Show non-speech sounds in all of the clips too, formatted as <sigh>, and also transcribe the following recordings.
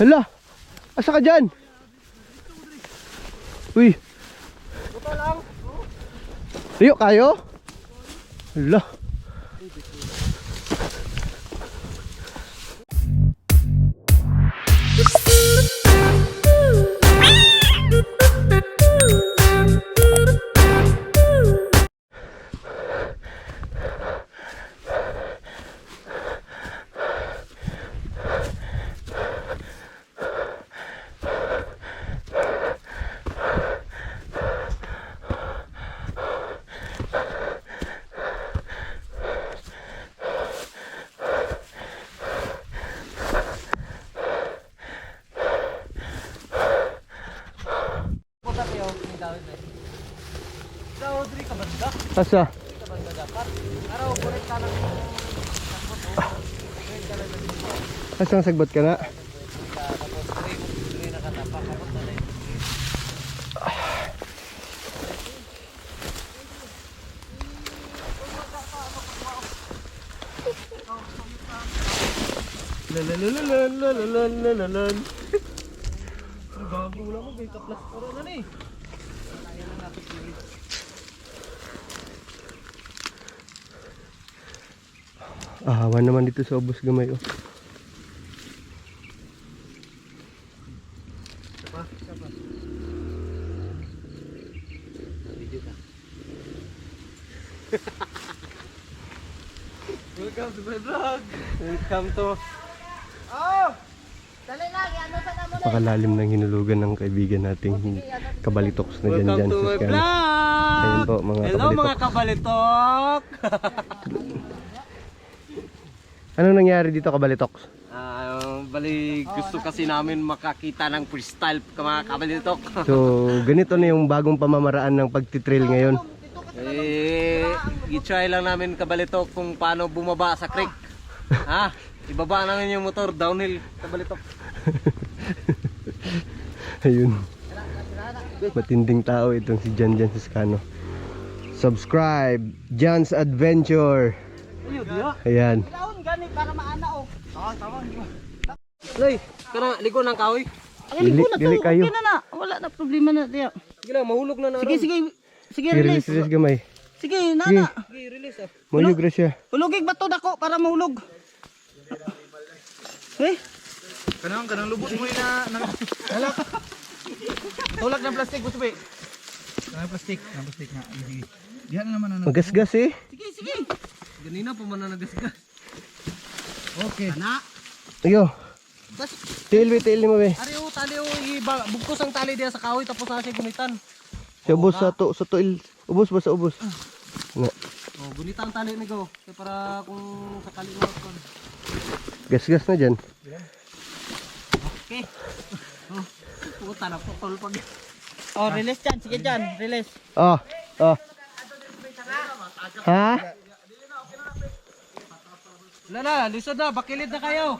Hala! Asa ka dyan? Uy! Tayo kayo? Hala! Asa? Asang sagbot ka na? Lalalalalalalalalalalan. Bago lang mo, may kaplas pa rin ano eh. Ahawan naman dito sa ubos gamay oh. Welcome to my vlog. Welcome to Oh! Dali lagi, ano sa namo na? Pakalalim ng hinulugan ng kaibigan nating kabalitoks na dyan Welcome dyan to sa vlog. Ayun po mga Hello kabalitok. mga kabalitok. <laughs> Anong nangyari dito kabalitoks? Ah, bali gusto kasi namin makakita ng freestyle mga kabalitok. <laughs> So ganito na yung bagong pamamaraan ng pagtitrail ngayon. eh, i-try lang namin kabalitok kung paano bumaba sa creek. ha? Ibaba namin yung motor downhill kabalitok. <laughs> Ayun. Matinding tao itong si Jan Jan Siscano. Subscribe, Jan's Adventure. Ayan. Gani para maana oh. Lay, kana ligo ng kahoy. Dili, dili kayo. Okay na na, wala na problema na diya. Sige lang, mahulog na na. Sige, sige. Sige, Sige, release, release. release gamay. Sige, nana. Sige, release ah. Moyo grasya. Hulugig ba to dako para mahulog? Eh, Kanang kanang lubot mo na nang <laughs> halak. Tulak ng plastic gusto ba? Ang plastic, ang plastic nga. Sige. Diyan na naman ano. Magasgas eh. sige, sige. Ganina pa man na nagasgas. Okay. Na. Ayo. Tas, Tail be, tail ni mo be. Ari o tali o iba bugkos ang tali diya sa kahoy tapos na siya gunitan. Sa ubos sa to, sa tuil. Ubos ba sa ubos? Nga. Oh, gunita ang tali ni go. Kaya para kung sakali mo kon. Gasgas na dyan. Okay. <laughs> Oh, puta na po tol pag. oh, release dyan. Sige dyan, release. Ah, ah. Ha? Wala na, lisod na, bakilid na kayo.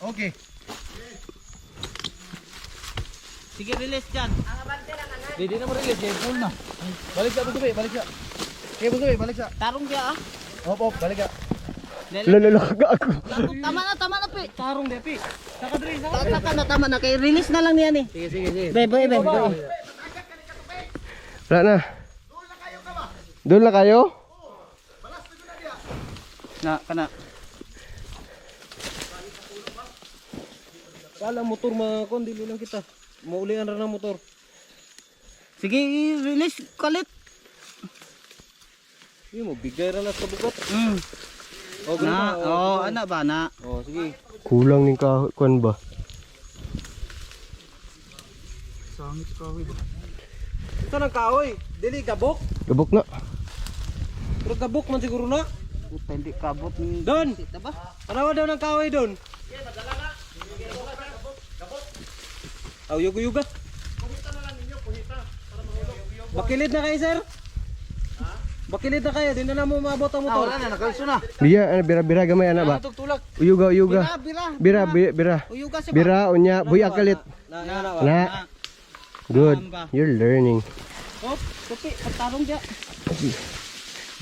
Okay. Sige, release dyan. Di di na mo release, eh, full na. Balik sa busubi, balik sa. Okay, busubi, balik sa. Tarong diya ah. Hop, hop, balik sa. Lalo ka ako. Tama na, tama na, pe. Tarong depi. Saka dre, saka. Ta- Taka na, tama na. Kay release na lang niyan eh. Sige, sige, sige. Bye, bye, bye. bye. Wala na. Doon na kayo? Na, kana. Kala motor mga kon dili lang kita. Maulian ra ng motor. Sige, release kalit. Hindi mo bigay ra na sa bugat. Mm. Oh, Na, ba? oh, ana ba na? Oh, sige. Kulang ning kahuan ba? Sangit ka, huy. Ito ng kahoy. Dili gabok. Gabok na. Pero gabok man siguro na. Puta, hindi kabot ni... Don. Tanawa daw ng kahoy doon. Aw, yugo-yuga. Bakilid na kayo, sir? Bakilid na kayo, di na na mo maabot ang motor. Ah, na, nakalso na. Biya, ano, bira, bira gamay ana ba? Tug tulak. Uyuga, uyuga. Bira, Bira, bira. bira. Uyuga si ba? Bira, unya, buya kalit. Na, na, na. Na. Good. You're learning. Oh, tupi, pagtarong diya.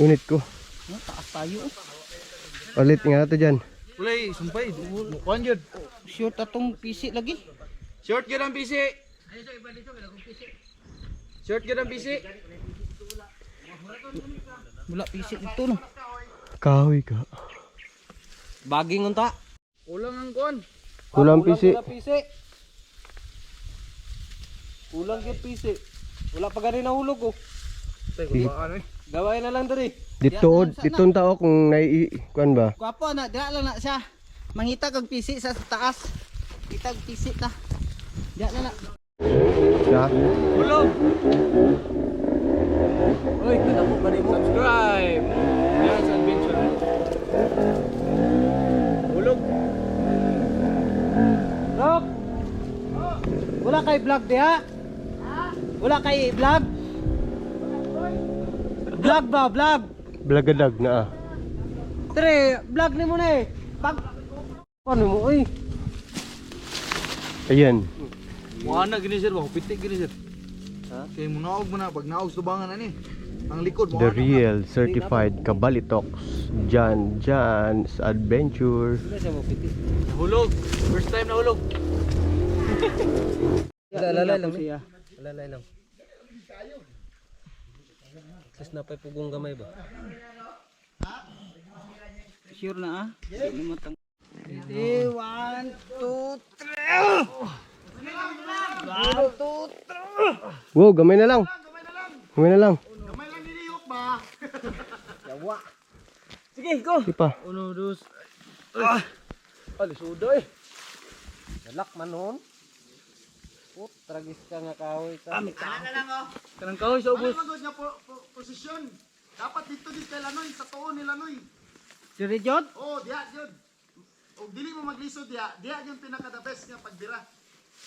Unit ko. No, taas tayo. Ulit nga to dyan. Ulay, sumpay. Mukuan yun. Short atong PC lagi. Short yun ang PC. Short yun ang PC. Wala PC dito no. Kahoy ka. Baging unta. Ulang ang kuan. Kulang pisi. Wala pisi. Kulang yung pisi. Wala pa gani nahulog oh. Tay, kulbaan eh. Gawain na lang diri. Dito, dito tao kung nai... Kuan ba? Gwapo na, dira lang na siya. Mangita kag PC sa taas. Kita kag PC ta. Dira na na. Na? Hulog. Uy, kada mo ba mo? Subscribe. Sa adventure. Hulog. Rock. Wala kay vlog diha? Wala kay vlog? Vlog ba, vlog? Blagadag na ah. Tre, vlog ni mo na eh. Pag Paano mo uy? Ayan. Na gini sir ba? Pitik gini sir. Ha? Kaya mo naog mo na. Pag naog subangan na ni. Ang likod mo. The real certified Kabalitox. Jan Jan's Adventure. Hulog. First time na hulog. Lalay lang. siya. Lalay lang. Tapos napay pugong gamay ba? Sure na ah. Tang. Ready, one, two, three. One, two, three. Wow, gamay na lang. Gamay na lang. Sige, go. Di pa. Uno, dos. Ah! Alisudo eh. Galak man nun. Put, tragis ka nga kahoy ka. Kanang kahoy sa ubos. Magod nga po, po, posisyon. Dapat dito din kay Lanoy, sa tuon ni Lanoy. Sure, Jod? Oh, diha yun. O dili mo maglisod diha, diha yung pinaka the best nga pagbira.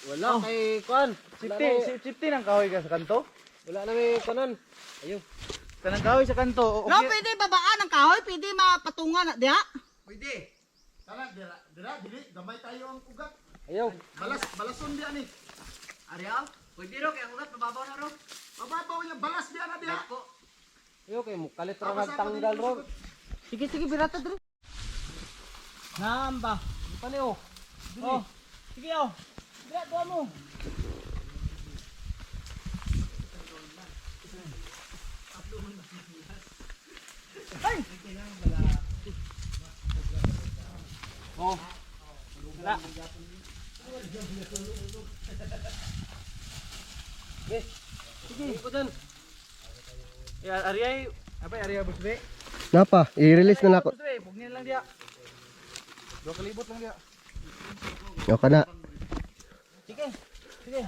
Wala kay Kwan. Sipti, sip- sipti ng kahoy ka sa kanto. Wala na may kanon. Ayun. Kanang kahoy sa kanto. No, pwede babaan ng kahoy, pwede mapatungan na diha. Pwede. Tara, dira, dira, dili, gamay tayo ang ugat. Ayaw. Balas, balason diha ni. Ariel, pwede ro kaya ugat mababaw na ro. Mababaw niya, balas diha na diha. Ayaw kay mukalit ra nagtanggal ro. Sige, sige, birata dre. Namba. Pa niyo. Oh. Sige oh. Dira tuwa mo. Oh. Wala. Sige, ko dyan. Ya, Ariay. Apa ya, Ariay Busbe? Napa, i-release na nako. Busbe, pugnin lang dia. Dua kalibot lang dia. O ka na. Sige. Sige.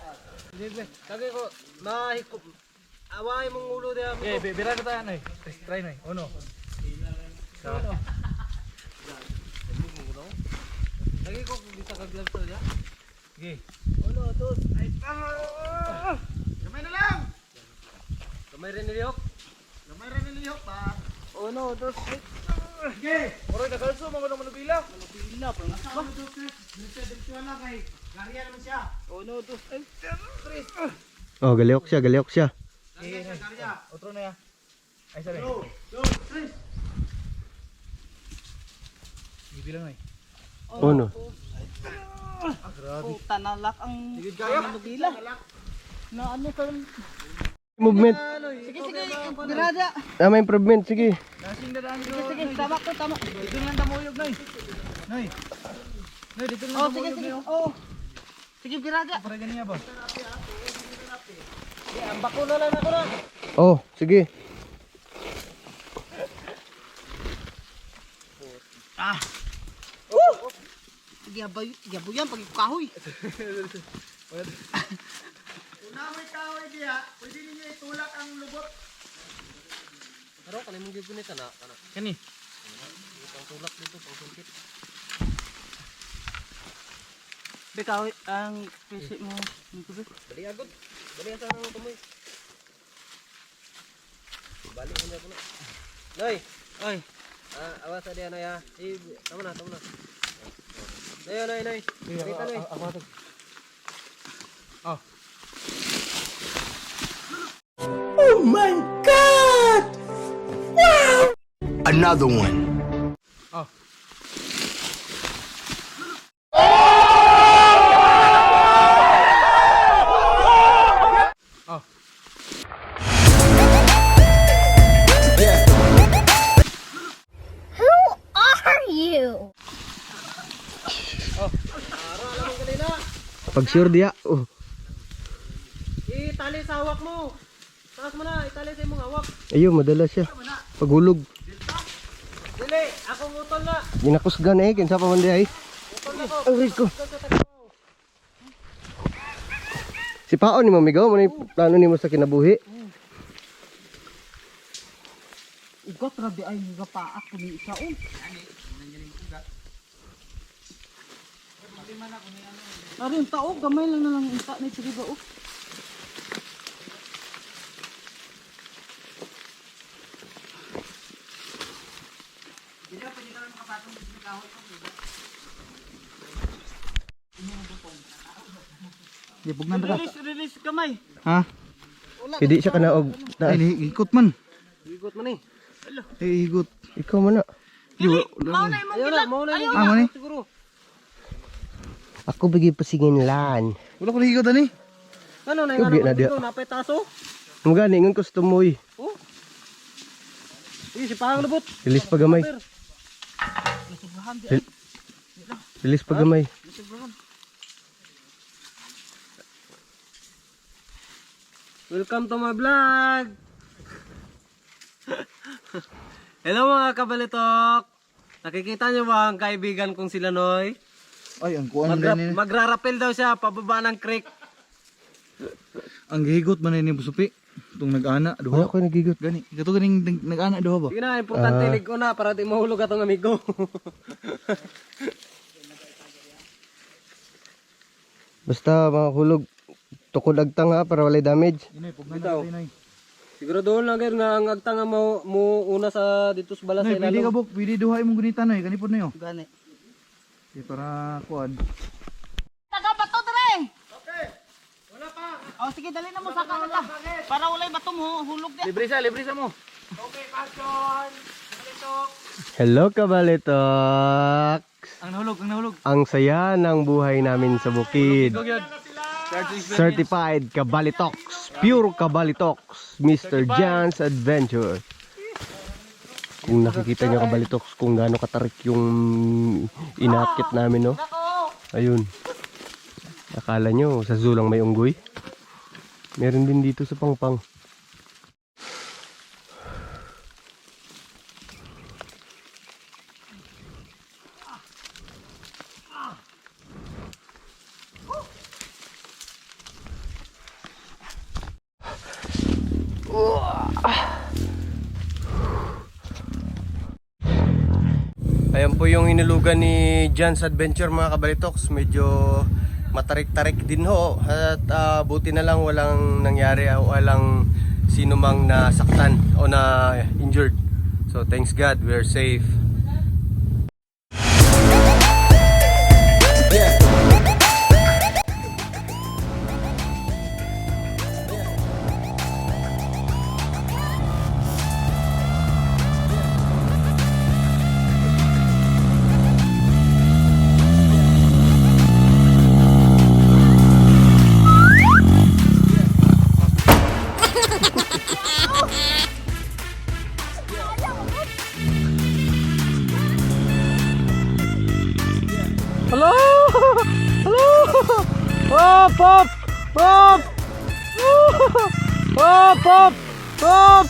Sige, Kage ko mahiko. Away mong ulo diha. Eh, bi- bira na tayo, try, Noy. Uno. Sa- Lagi ko bisa ka gloves to diha. Sige. Gamay na lang. Kamay rin ni Yok. Gamay ra ni lihok ba? Uno, dos, Oroy, nakalso, mga naman nabila. pila pa. Uno, dos, ay. Oh, galiok siya, galiok siya. Eh, Noy. Otro na ya. Ay, sorry. Ibilang, Noy. Uno. Puta nalak ang ang nabila. Na ano ka Movement. Sige, sige, birada. Tama improvement, sige. Dadaan Sige, sige, tama ko, tama. Dito lang tamuyog, Noy. Noy. Noy, dito lang Oh, sige, tamuyog, sige. Noy. Oh. Sige, birada. Para ganyan ba? Ang bako na lang ako na. Oh, sige. Gabay, gaboy yan pag <laughs> kahoy. Unamoy kahoy diha, pwede ninyo itulak ang lubot. Pero kanay mong gipon ni kana kana. Kani. Pang tulak dito, pang sungkit. Be kahoy ang PC mo. Dali agad. Dali ang tanong tumoy. Balik mo na ako na. Noy, Oy, ah, awas sa diyan na ya. Eh, tama na, tama na. Noy, noy, noy. Kita noy. Ako ito. Another one. Pag sure diya. Oh. Itali sa hawak mo. Taas mo na, itali sa imong hawak. Ayun, madala siya. Paghulog. Dili, akong utol na. Ginakusgan eh. Kinsa pa man di ay. Ang rico. Si Paon ni mamigaw. Yung plano ni mo sa kinabuhi? Ugat ra di ay nga pa ako ni isa oh. Arin tao gamay lang na lang unta na sige ba oh. Di bugnan ra. Release release gamay. Ha? Hindi siya kanaog. Ay, Na, ikot man. Bigot man eh. Eh, ikot. ikaw man na. Di wala. Mao na imong Ayaw na, mauna yung Ah, mani? siguro. Ako bagi pasingin lan. Wala ko nahikot ani. Ano na yung na ano diya. dito, napay taso? Mga gani, ngang kustomoy. Oh. Sige, si Pahang lubot. Release pa gamay. Release pa gamay. Welcome to my vlog! <laughs> Hello mga kabalitok! Nakikita niyo ba ang kaibigan kong sila Noy? Ay, ang kuan Magra- din ni. magrarapel daw siya pababa ng creek. Ang gihigot man ni Busupi. Tung nag-ana Wala duha. ko nagigot. Gani, gato ganing nag- nag-ana duha ba? Sige na, importante lig ko na para di mahulog atong amigo. <laughs> Basta mga hulog. Tukod agtang ha para walay damage. Inay, pugnan Bitaw. na inay. Siguro doon lang gayud nga ang agtanga mo, mo una sa dito sa balas Nay, sa pwede ka ilalong. buk, pwede duha imong gunita noy, kani pod noy. Gani. Di para kuan. Taga bato dre. Okay. Wala pa. Oh sige dali na mo sa kanila. Para walay bato mo hulog di. Libre sa, libre sa mo. Hello kabalitok. Ang nahulog, ang nahulog. Ang saya ng buhay namin sa bukid. Certified Kabalitox. Pure Kabalitox. Mr. John's Adventure. Kung nakikita nyo Kabalitox kung gaano katarik yung inakit namin, no? Ayun. Akala nyo, sa zoo lang may unggoy? Meron din dito sa Pangpang. Ayan po yung inulugan ni John's Adventure mga kabalitoks. Medyo matarik-tarik din ho. At ah, buti na lang walang nangyari o walang sino mang nasaktan o na injured. So thanks God, we're safe. up up up up hop.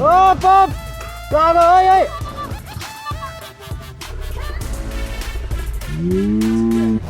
Oh, pop! Gago, ay, ay! Mm-hmm.